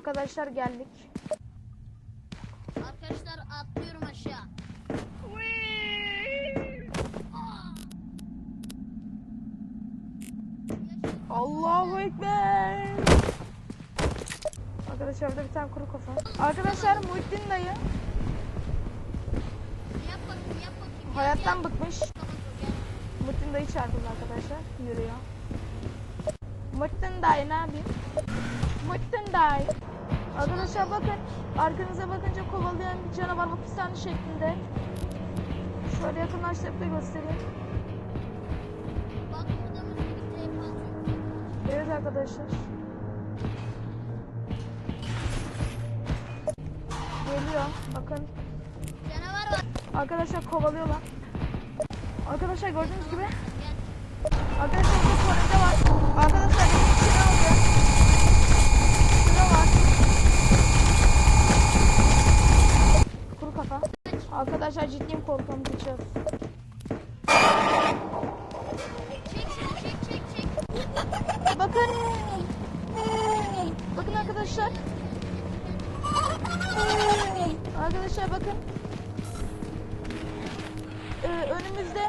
Arkadaşlar geldik. Arkadaşlar atlıyorum aşağı. Allahu Ekber. Arkadaşlar burada bir tane kuru kafa. Arkadaşlar Muhittin dayı Yap bakayım yap bakayım. hayattan Yap, bıkmış. yap. Muhittin dayı çarpıldı arkadaşlar. Yürüyor. Muhittin dayı ne yapayım? Muhittin dayı. Arkadaşlar bakın. Arkanıza bakınca kovalayan bir canavar hapishane şeklinde. Şöyle yakınlaştırıp da göstereyim. Evet arkadaşlar. Geliyor. Bakın. Canavar var. Arkadaşlar kovalıyorlar. Arkadaşlar gördüğünüz gibi. Gel. Arkadaşlar burada tuvalette var. Arkadaşlar benim içine alıyor. Şurada var. Kuru kafa. Arkadaşlar ciddiyim çek çek. Bakın. Bakın arkadaşlar. Arkadaşlar bakın. Ee, önümüzde